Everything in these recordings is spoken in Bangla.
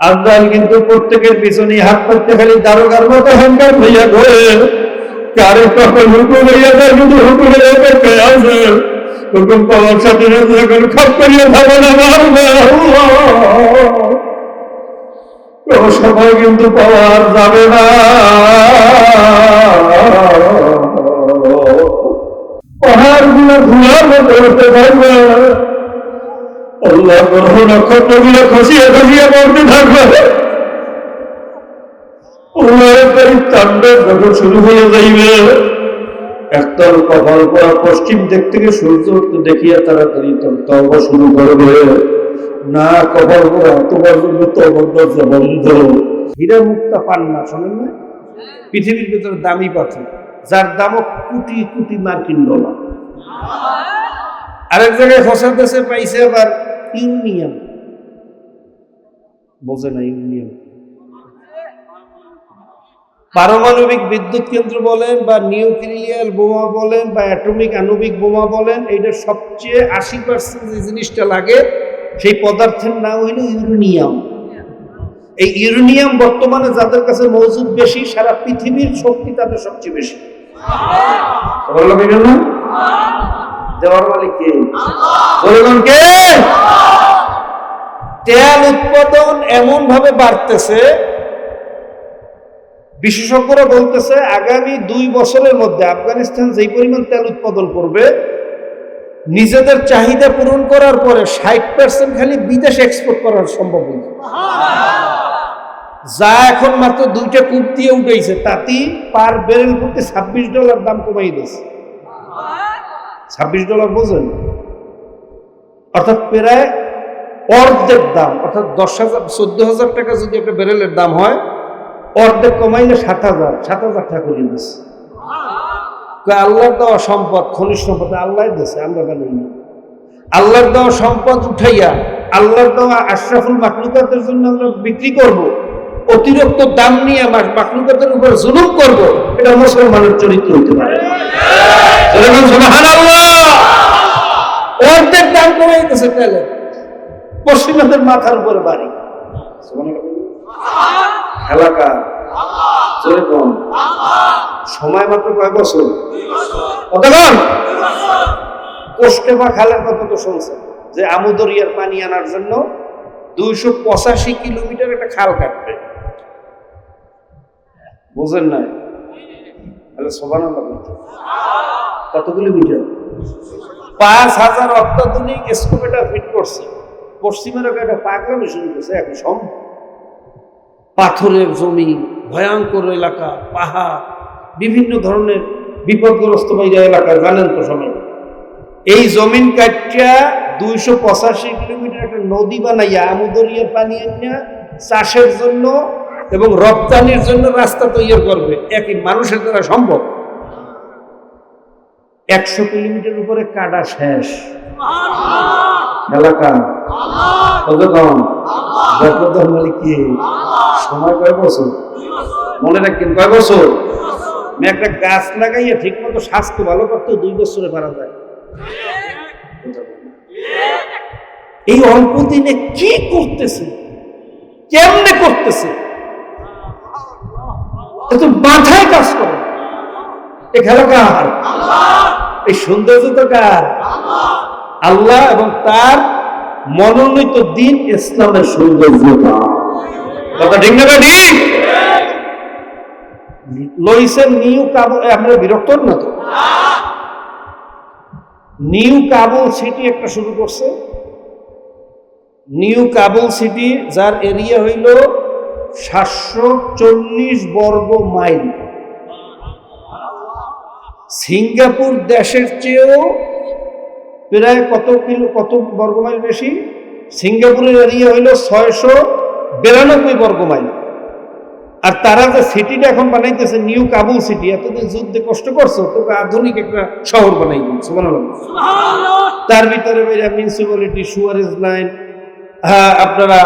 আজকাল কিন্তু প্রত্যেকের পিছনে হাত করতে খালি দারোগার মতো হ্যাঙ্গার হইয়া ঘরে কারে কখন হুকুম হইয়া যায়, কিন্তু হুকুমের অপেক্ষায় আছে? হুকুম পাওয়ার সাথে যখন খাপ করিয়া ভাবে না মারবে সময় কিন্তু পাওয়ার যাবে না। পাহাড়গুলো ধুলার মতো হতে থাকবে। একতর কপাল পশ্চিম দিক থেকে সূর্য দেখিয়া তাড়াতাড়ি তবা শুরু করবে। না, কপাল পরা তোমার জন্য বন্ধ হীরা মুক্তা পান না, শোনেন না? পৃথিবীর ভিতরে দামি পাথর, যার দামও কোটি কোটি মার্কিন ডলার। আরেক জায়গায় দেশে পাইছে আবার ইউনিয়ন বোঝে না ইউনিয়ন পারমাণবিক বিদ্যুৎ কেন্দ্র বলেন বা নিউক্লিয়ার বোমা বলেন বা অ্যাটমিক আণবিক বোমা বলেন এইটা সবচেয়ে আশি পার্সেন্ট যে জিনিসটা লাগে, সেই পদার্থের নাম হইল ইউরেনিয়াম। এই ইউরেনিয়াম বর্তমানে যাদের কাছে মজুদ বেশি, সারা পৃথিবীর শক্তি তাদের সবচেয়ে বেশি। দেওয়ার মালিক কে? বললাম কে? তেল উৎপাদন এমন ভাবে বাড়তেছে বিশেষজ্ঞরা বলতেছে আগামী দুই বছরের মধ্যে আফগানিস্তান যেই পরিমাণ তেল উৎপাদন করবে নিজেদের চাহিদা পূরণ করার পরে ষাট পার্সেন্ট খালি বিদেশে এক্সপোর্ট করার সম্ভব হইল যা এখন মাত্র দুইটা কূপ দিয়ে উঠেছে তাতেই পার বেরেল প্রতি ছাব্বিশ ডলার দাম কমাই দিয়েছে। ছাব্বিশ ডলার বোঝেন? অর্থাৎ প্রায় অর্ধেক দাম, অর্থাৎ দশ হাজার, চোদ্দ হাজার টাকা যদি একটা বেরেলের দাম হয়, অর্ধেক কমাইলে সাত হাজার সাত হাজার টাকা করে দিচ্ছে আল্লাহর দেওয়া সম্পদ, খনিজ সম্পদ আল্লাহ দিয়েছে আমরা বানাই না আল্লাহর দেওয়া সম্পদ উঠাইয়া, আল্লাহর দেওয়া আশরাফুল মাকলুকাতের জন্য আমরা বিক্রি করব, অতিরিক্ত দাম নিয়ে মাকলুকাতের উপর জুলুম করব, এটা মুসলমানের চরিত্র হইতে পারে। অর্ধেক মাথার উপরে বাড়ি। এলাকা। সময় মাত্র কয় বছর? কতক্ষণ? কথা তো যে আমুদরিয়ার পানি আনার জন্য দুইশো পঁচাশি কিলোমিটার একটা খাল কাটবে। বুঝেন না তাহলে সবার কত কিলোমিটার পাঁচ হাজার অত্যাধুনিক স্কোপেটার ফিট করছে। পশ্চিমের একটা পাগলামি শুরু করছে এখন সম্ভব পাথরের জমি, ভয়ঙ্কর এলাকা, পাহাড়, বিভিন্ন ধরনের বিপদগ্রস্ত বাইরা এলাকা, জানেন তো সবাই। এই জমিন কাটিয়া দুইশো পঁচাশি কিলোমিটার একটা নদী বানাইয়া আমুদরিয়া পানি আনিয়া চাষের জন্য এবং রপ্তানির জন্য রাস্তা তৈরি করবে। একই মানুষের দ্বারা সম্ভব। একশো কিলোমিটার উপরে কাটা শেষ। মালিক কি? সময় কয় বছর? মনে রাখেন কয় বছর? একটা গাছ লাগাইয়া ঠিক মতো স্বাস্থ্য ভালো করতে দুই বছরে পারা যায়। এই অল্প দিনে কি করতেছে? কেমনে করতেছে? এত মাথায় কাজ করে। এ খেলা কার? এই সৌন্দর্য তো কার? আল্লাহ এবং তার মনোনীত দিন ইসলামের সৌন্দর্য নিউ কাবুল বিরক্ত না তো? নিউ কাবুল সিটি একটা শুরু করছে। নিউ কাবুল সিটি, যার এরিয়া হইল সাতশো চল্লিশ বর্গ মাইল। সিঙ্গাপুর দেশের চেয়েও প্রায় কত কিলো কত বর্গ মাইল বেশি? সিঙ্গাপুরের এরিয়া হইল ছয়শো বিরানব্বই বর্গ মাইল আর তারা যে সিটিটা এখন বানাইতেছে নিউ কাবুল সিটি এতদিন যুদ্ধে কষ্ট করছ তোকে আধুনিক একটা শহর বানাই দিচ্ছে তার ভিতরে মিউনিসিপ্যালিটি সুয়ারেজ লাইন হ্যাঁ আপনারা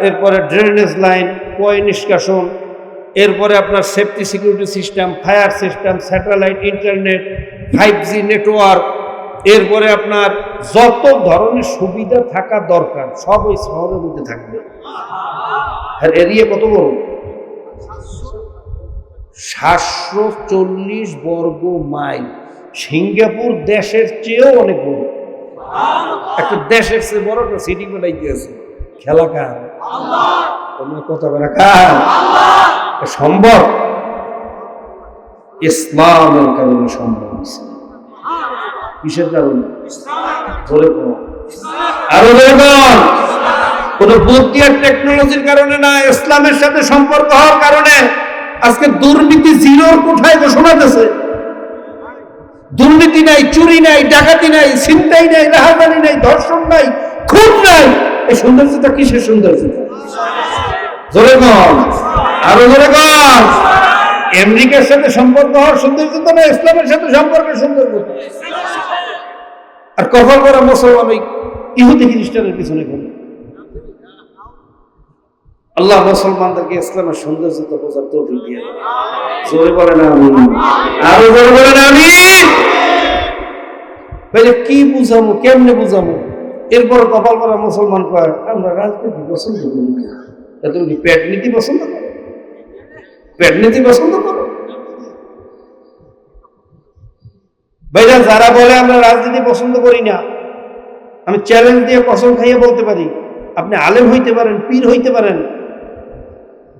এরপরে ড্রেনেজ লাইন পয় নিষ্কাশন এরপরে আপনার safety security system fire system satellite internet five G network এরপরে আপনার যত ধরনের সুবিধা থাকা দরকার সব ওই শহরের মধ্যে থাকবে। আর এরিয়া কত বড়? সাতশো চল্লিশ বর্গ মাইল। সিঙ্গাপুর দেশের চেয়েও অনেক বড়। একটা দেশের চেয়ে বড় একটা সিটি বানাইতে আছে খেলা কার? তোমরা কথা বলে কার? সম্ভব? ইসলামের কারণে সম্ভব কিসের কারণে? কোন আরও কোন বুদ্ধি আর টেকনোলজির কারণে না, ইসলামের সাথে সম্পর্ক হওয়ার কারণে আজকে দুর্নীতি জিরোর কোঠায় দুর্নীতি নাই, চুরি নাই, ডাকাতি নাই, ছিনতাই নাই রাহাজানি নাই, ধর্ষণ নাই, খুন নাই। এই সৌন্দর্যটা কিসের সৌন্দর্যতা জোরে কন আরও আমেরিকার সাথে সম্পর্ক হওয়ার না, ইসলামের সাথে সম্পর্কের আর করা মুসলমান ওই ইহুদি খ্রিস্টানের পিছনে করে আল্লাহ মুসলমানদেরকে ইসলামের সৌন্দর্যতা বোঝার তৌফিক দিয়ে জোরে আমি আরও জোরে আমি কি বুঝামো, কেমনে বুঝামো? এরপর কপাল করা মুসলমান কয়, আমরা রাজনীতি পছন্দ করি না। তুমি পেট নীতি পছন্দ নীতি পছন্দ করো। ভাইরা যারা বলে আমরা রাজনীতি পছন্দ করি না, আমি চ্যালেঞ্জ দিয়ে কসম খাইয়ে বলতে পারি, আপনি আলেম হইতে পারেন, পীর হইতে পারেন।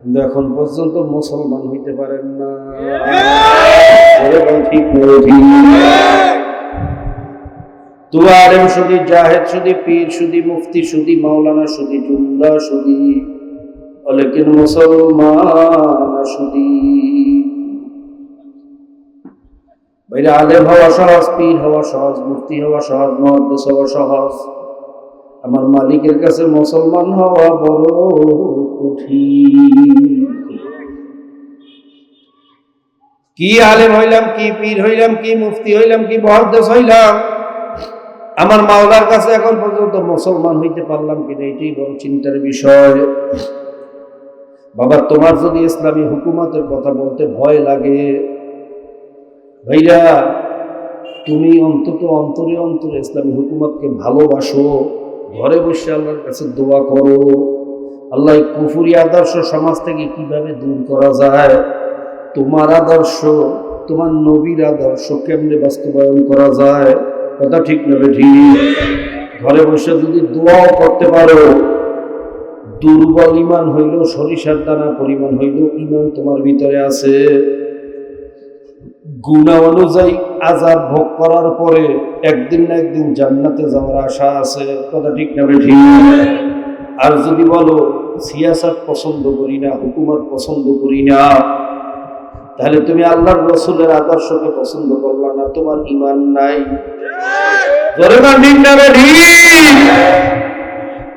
কিন্তু এখন পর্যন্ত মুসলমান হইতে পারেন না। ঠিক আলেম শুধু জাহেদ, শুধু পীর, শুধু মুফতি, শুধু মাওলানা, শুধু জুমলা, শুধু লেকিন মুসলমান শুধু। বাইরে আলেম হওয়া সহজ, পীর হওয়া সহজ, মুফতি হওয়া সহজ, মহাদ্দেশ হওয়া সহজ। আমার মালিকের কাছে মুসলমান হওয়া বড় কঠিন। কি আলেম হইলাম, কি পীর হইলাম, কি মুফতি হইলাম, কি মহাদ্দেশ হইলাম? আমার মাওলার কাছে এখন পর্যন্ত মুসলমান হইতে পারলাম কিনা, এটাই বড় চিন্তার বিষয়। বাবা, তোমার যদি ইসলামী হুকুমতের কথা বলতে ভয় লাগে, ভাইরা, তুমি অন্তত অন্তরে অন্তরে ইসলামী হুকুমতকে ভালোবাসো, ঘরে বসে আল্লাহর কাছে দোয়া করো। আল্লাহ কুফুরি আদর্শ সমাজ থেকে কীভাবে দূর করা যায়? তোমার আদর্শ, তোমার নবীর আদর্শ কেমনে বাস্তবায়ন করা যায়? কথা ঠিক নেবে ঠিক? ঘরে বসে যদি দোয়াও করতে পারো দুর্বল ইমান হইল, সরিষার দানা পরিমাণ হইল, ইমান তোমার ভিতরে আছে। গুণা অনুযায়ী আজাব ভোগ করার পরে একদিন না একদিন জান্নাতে যাওয়ার আশা আছে। কথা ঠিক না ঠিক। আর যদি বলো, সিয়াসাত পছন্দ করি না, হুকুমত পছন্দ করি না, তাহলে তুমি আল্লাহর রসুলের আদর্শকে পছন্দ করলা না, তোমার ইমান নাই। ঠিক না?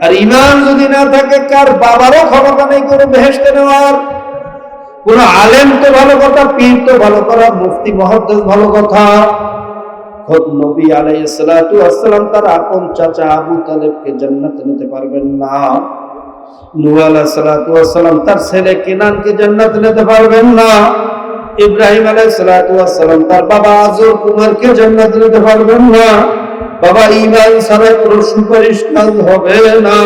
আর ইমান যদি না থাকে, কার বাবারও ক্ষমতা নেই কোনো বেহেস্তে নেওয়ার? কোন আলেম তো ভালো কথা, পীর তো ভালো করা মুফতি মহাদ্দেশ ভালো কথা। তার আপন চাচা আবু তালেবকে জান্নাতে নিতে পারবেন না। তার কেনানকে জান্নাতে নিতে পারবেন না। ইব্রাহিম আলাইহিসসালাতু ওয়াসসালাম তার বাবা আজর কুমারকে জান্নাতে নিতে পারবেন না। বাবা, ইমান ছাড়া কোনো সুপারিশ কাজ হবে না।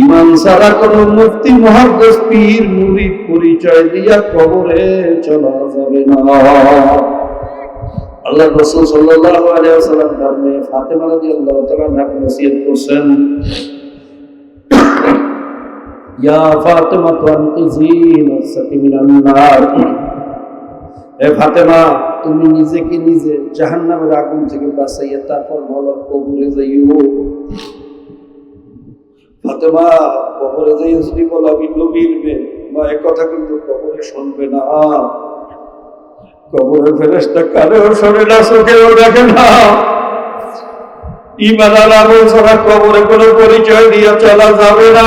ইমান ছাড়া কোন মুফতি মহাদ্দেশ পীর মুরিদ পরিচয় দিয়া কবরে চলা যাবে না। আল্লাহ রাসূল সাল্লাল্লাহু আলাইহি ওয়াসাল্লাম তার মেয়ে ফাতেমা রাদিয়াল্লাহু তাআলা নাকে নসিহত ইয়া ফাতেমা নার। এ ফাতেমা তুমি নিজেকে নিজে জাহান্নামের আগুন থেকে বাঁচাইয়া তারপর মলার কবরে যাইও। ফাতেমা কবরে যদি বলো আমি নবীর মেয়ে কথা কিন্তু কবরে শুনবে না। কবরে ফেরেস্তা কানেও শোনে না চোখেও দেখে না। ইমান আর আমল ছাড়া কবরে কোনো পরিচয় দিয়ে চলা যাবে না।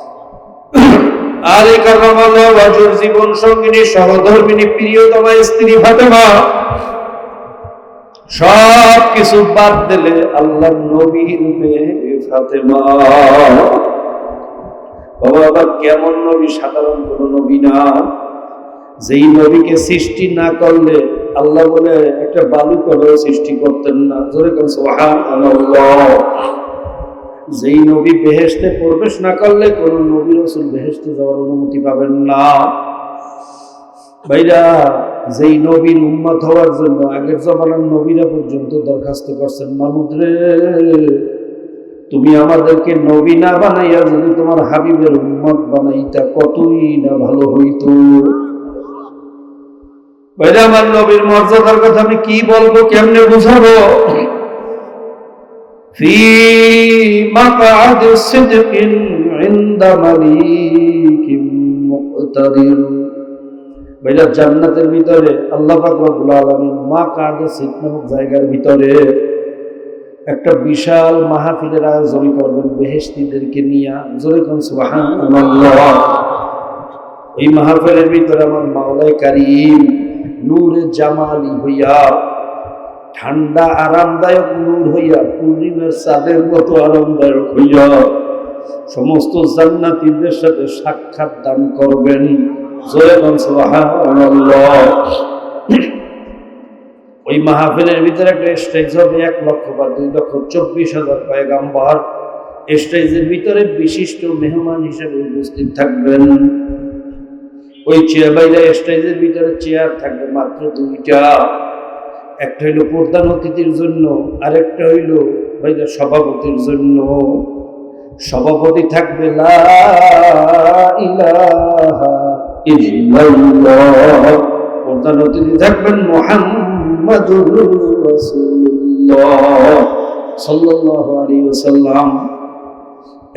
ওয়াজহুর জীবন সঙ্গিনী, সহধর্মিনী স্ত্রী ফাতেমা সব কিছু বাদ দিলে মেয়ে ফাতেমা। বাবা বাবা, কেমন নবী? সাধারণ কোন নবী না। যেই নবীকে সৃষ্টি না করলে আল্লাহ বলে, একটা বালু করেও সৃষ্টি করতেন না। জোরে কোন, সুবহানাল্লাহ। যেই নবী বেহেশতে প্রবেশ না করলে কোন নবী রসুল বেহেশতে যাওয়ার অনুমতি পাবেন না। ভাইরা, যেই নবীর উম্মত হওয়ার জন্য আগের জমানার নবীরা পর্যন্ত দরখাস্ত করছেন মামুদরে তুমি আমাদেরকে নবী না বানাইয়া যদি তোমার হাবিবের উম্মত বানাইতা কতই না ভালো হইতো। ভাইরা, আমার নবীর মর্যাদার কথা আমি কি বলব, কেমনে বুঝাবো? في مقعد صدق عند مليك مقتدر ভাইরা জান্নাতের ভিতরে আল্লাহ পাক রব্বুল আলামিন মা কাদে সিট নামক জায়গার ভিতরে একটা বিশাল মাহফিলের আয়োজন করবেন বেহেশতিদেরকে নিয়ে জোরে কোন সুবহানাল্লাহ এই মাহফিলের ভিতরে আমার মাওলাই কারীম নূরে জামালি হইয়া ঠান্ডা, আরামদায়ক নূর হইয়া পূর্ণিমার চাঁদের মতো আরামদায়ক হইয়া সমস্ত জান্নাতীদের সাথে সাক্ষাৎ দান করবেন। ওই মাহফিলের ভিতরে একটা স্টেজ হবে, এক লক্ষ বা দুই লক্ষ চব্বিশ হাজার পয়গাম্বার। স্টেজের ভিতরে বিশিষ্ট মেহমান হিসেবে উপস্থিত থাকবেন। ওই চেয়ার বাইরে স্টেজের ভিতরে চেয়ার থাকবে মাত্র দুইটা। একটা হইল প্রধান অতিথির জন্য, আরেকটা হইল ভাইরা সভাপতির জন্য। সভাপতি থাকবে প্রধান অতিথি থাকবেন মুহাম্মাদুর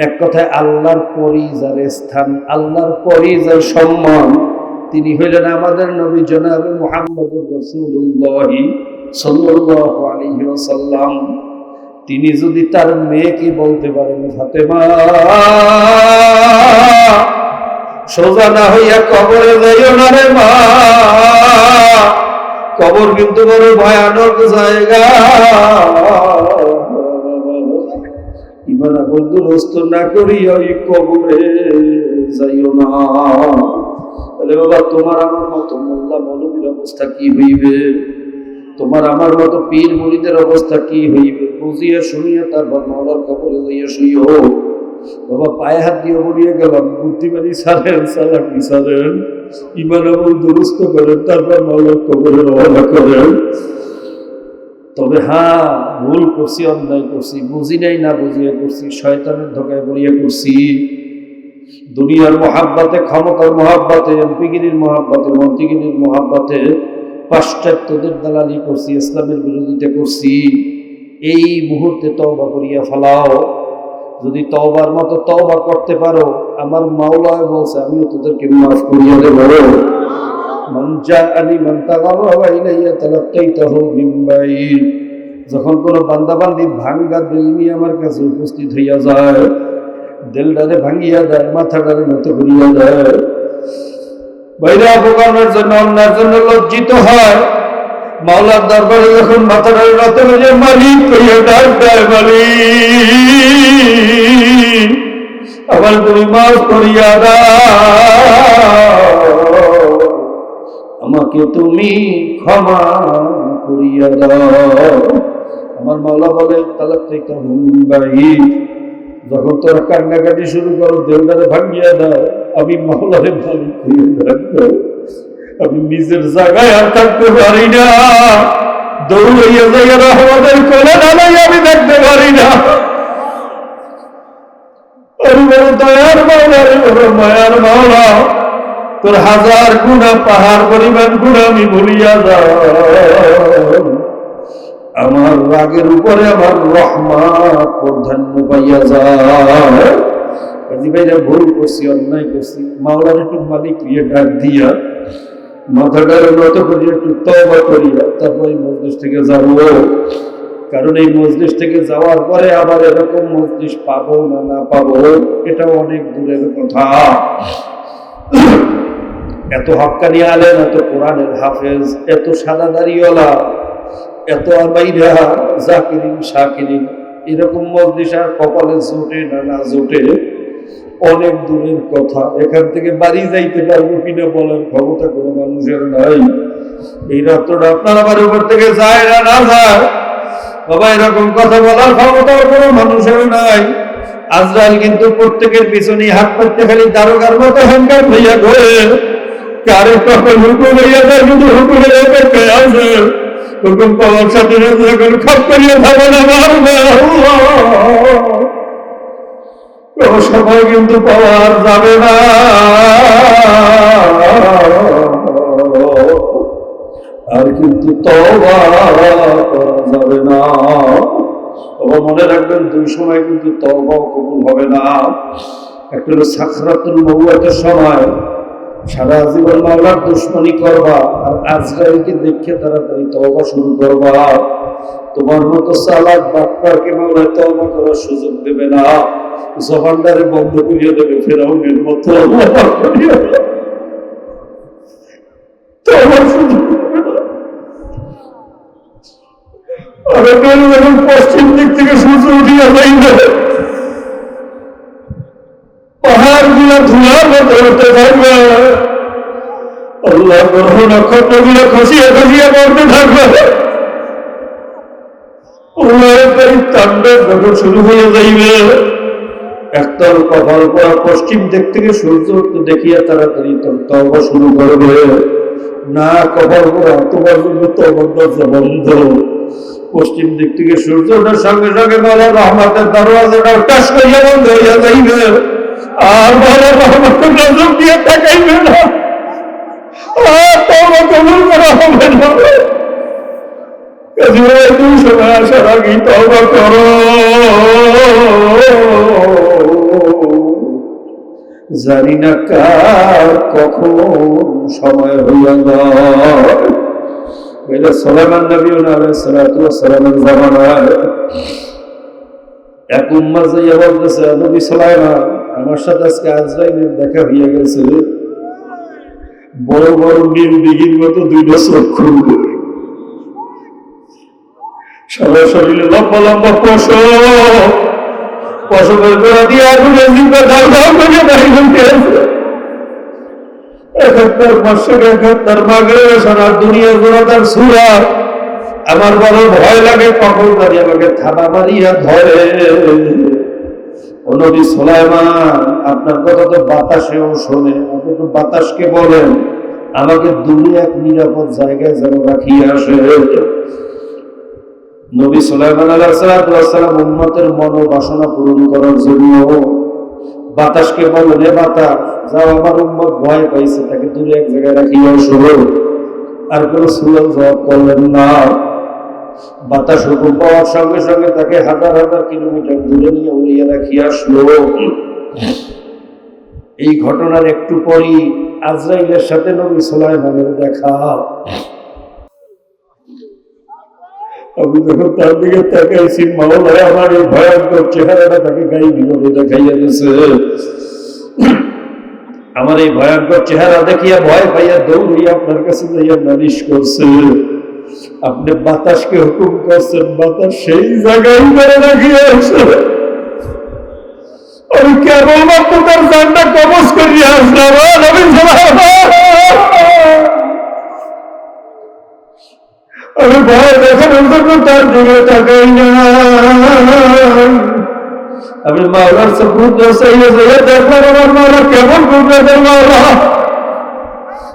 এক কথায় আল্লাহর পরিজার স্থান, আল্লাহর পরিজার সম্মান। তিনি হইলেন আমাদের নবী জনাবে মুহাম্মদুর রাসূলুল্লাহ। ওয়াসাল্লাম, তিনি যদি তার মেয়েকে বলতে পারেন, ফাতেমা, সোজা না হইয়া কবরে যাইও না রে মা। কবর কিন্তু বড় ভয়ানক জায়গা। ইমান দুরস্ত না করিয়া ওই কবরে যাইও না। তাহলে বাবা, তোমার আমার মতো মোল্লা মৌলবীর অবস্থা কি হইবে? তোমার আমার মতো পীর মুড়িদের অবস্থা কি হইবে? বুঝিয়া শুনিয়া তারপর মাওলার কবরে যাইয়া শুইও। বাবা, পায়ে হাত দিয়ে বলিয়ে গেলাম, বুদ্ধিমানি সারেন সালাকি সারেন ইমান আমল দুরস্ত করেন, তারপর মাওলার কবরে রওনা করেন। তবে হ্যাঁ ভুল করছি, অন্যায় করছি, বুঝি নাই, না বুঝিয়ে করছি, শয়তানের ধোকায় বলিয়া করছি দুনিয়ার মহাব্বাতে, ক্ষমতার মহাব্বাতে, এমপিগিরির মহাব্বাতে, মন্ত্রীগিরির মহাব্বাতে পাশ্চাত্যদের দালালি করছি, ইসলামের বিরোধিতা করছি, এই মুহূর্তে তওবা করিয়া ফেলাও। যদি তওবার মতো তওবা করতে পারো, আমার মাওলায় বলছে, আমিও তোদেরকে মাফ করিয়া দেব। মান জাআনি মান তাগাররাবা ইলাইয়া তালাক্কাইতাহু মিন বাইদ যখন কোনো বান্দাবান্দি ভাঙ্গা দিল নিয়ে আমার কাছে উপস্থিত হইয়া যায় দিলটারে ভাঙ্গিয়া দেয় মাথাটারে মতো করিয়া দেয়। বাইরে অপকর্মের জন্য অন্যার জন্য লজ্জিত হয়। মাওলার দরবারে যখন মাথাটারে নত হয়ে মালিক করিয়া ডাক দেয়, মালিক, আমার তুমি মাফ করিয়া আমাকে তুমি ক্ষমা করিয়া দাও। আমার মাওলা বলে, তালাক থেকে হুমবাই যখন তোরা কান্নাকাটি শুরু করো, দেউলারে ভাঙিয়া দাও। আমি করিয়া রাখব আমি নিজের জায়গায় আর থাকতে পারি না। দৌড়াইয়া যাইয়া রহমতের কোলে নামাই আমি দেখতে পারি না। তোর হাজার গুণা, পাহাড় পরিমাণ গুণা আমি ভুলিয়া যাও। আমার রাগের উপরে আমার রহমত প্রাধান্য পাইয়া যায়। কাজী ভাইরা, ভুল করছি, অন্যায় করছি। মাওলার একটু মালিক দিয়ে ডাক দিয়া মাথাটার নত করিয়া একটু তবা করিয়া তারপর এই মজলিস থেকে যাব। কারণ এই মজলিস থেকে যাওয়ার পরে আবার এরকম মজলিস পাবো না না পাবো এটা অনেক দূরের কথা। এত হক্কানি আলেন এত কোরআনের হাফেজ, এত সাদা দাড়িওয়ালা এত আবাইরা জাকিরিন, শাকিরিন, এরকম মজলিস আর কপালে জোটে না না জোটে, অনেক দূরের কথা। এখান থেকে বাড়ি যাইতে পারব কিনা বলার ক্ষমতা কোনো মানুষের নাই। এই রাত্রটা আপনার আমার উপর থেকে যায় না না যায়? বাবা, এরকম কথা বলার ক্ষমতা কোনো মানুষের নাই। আজরাইল কিন্তু প্রত্যেকের পিছনে হাত পাততে খালি দারোগার মতো হ্যাঙ্গার হইয়া ঘরে কারে কখন হুকুম হইয়া যায়, কিন্তু হুকুম হইয়া আসে হুকুম পাওয়ার সাথে যখন খপ করিয়া থাকবে না মারবে কিন্তু পাওয়ার যাবে না। আর কিন্তু যাবে না। তবে মনে রাখবেন, দুই সময় কিন্তু তওবাও কবুল হবে না। একটা হলো সাখরাতুল মহুয়াতের সময়। সারা জীবন মাওলার দুশ্মনী করবা আর আজরাইলকে দেখে তাড়াতাড়ি তওবা শুরু করবা। তোমার মতো সালাদ বাক্কারকে মাওলা তওবা করার সুযোগ দেবে না। জবানদারে বন্ধ করিয়া দেবে ফেরাউনের মতো। না। পশ্চিম দিক থেকে সূর্য উঠিয়া যাইবে। থাকবে। নক্ষত্রগুলো খসিয়া খসিয়া থাকবে। শুরু হয়ে যাইবে কপাল পশ্চিম দিক থেকে সূর্য দেখিয়া তাড়াতাড়ি তবা শুরু করবে। না, কপাল বন্ধ। পশ্চিম দিক থেকে সূর্য সঙ্গে সঙ্গে বলা রহমতের দরওয়াজাটা টাস করিয়া বন্ধ হইয়া যাইবে। আর না। আর না। কাজে সময় আসার জানি না কার কখন সময় হইয়া যায় এটা সোলাইমান নবী সালামের জামানায়। এক উম্মাহ যাইয়া বলতেছে, নবী সুলাইমান আমার সাথে আজকে আজরাইলের দেখা হইয়া গেছে বড় বড় নীল দিঘির মতো দুইটা চক্ষু সারা শরীরে লম্বা লম্বা গোড়া দিয়ে ধার ধার করে এখানকার মাগে সারা দুনিয়ার গোড়া তার সুরা। আমার বড় ভয় লাগে, কখন দাঁড়িয়ে আমাকে থাবা মারিয়া ধরে। ও নবী সোলাইমান, আপনার কথা তো বাতাসেও শোনে, আপনি তো বাতাসকে বলেন। আমাকে দূরে এক নিরাপদ জায়গায় যেন রাখিয়ে আসে। নবী সুলাইমান আলাইসালাম উন্মতের মনোবাসনা পূরণ করার জন্য বাতাসকে বলেন রে বাতাস, যাও, আমার উন্মত ভয় পাইছে, তাকে দূরে এক জায়গায় রাখিয়া শুরু আর কোনো সুলভ জবাব করলেন না। বাতাস হুকুম পাওয়ার সঙ্গে সঙ্গে তাকে হাজার হাজার কিলোমিটার দূরে নিয়ে উড়িয়ে রাখিয়া আসলো। এই ঘটনার একটু পরই আজরাইলের সাথে নবী দেখা। আমি যখন তার দিকে তাকাইছি মাওলায় আমার এই ভয়ঙ্কর চেহারাটা তাকে গাই দেখাইয়া গেছে আমার এই ভয়ঙ্কর চেহারা দেখিয়া ভয় পাইয়া দৌড়িয়া আপনার কাছে যাইয়া নালিশ করছে। আপনি বাতাসকে হুকুম করছেন বাতাস সেই জায়গায় করে রাখিয়াছে আমি কেবলমাত্র তার জানটা কবজ করিয়া আসলাম নবী আমি ভয় দেখানোর জন্য তার দিকে তাকাই না আমি মাওলার সপুত্র চাইয়ে যাইয়ে দেখলাম আমার মাওলা কেমন করবে দেয় মাওলা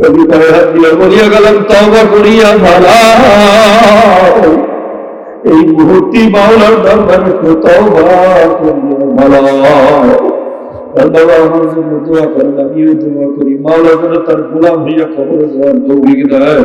কবি পায়ে হাত দিয়ে বলিয়া গেলাম তবা করিয়া ভালা এই মুহূর্তে মাওলার দরবারে তো তওবা করিয়া ভালা আল্লাহ আমার জন্য দোয়া করেন আমিও দোয়া করি মাওলা যেন তার গোলাম হইয়া খবর যাওয়ার তৌফিক দেয়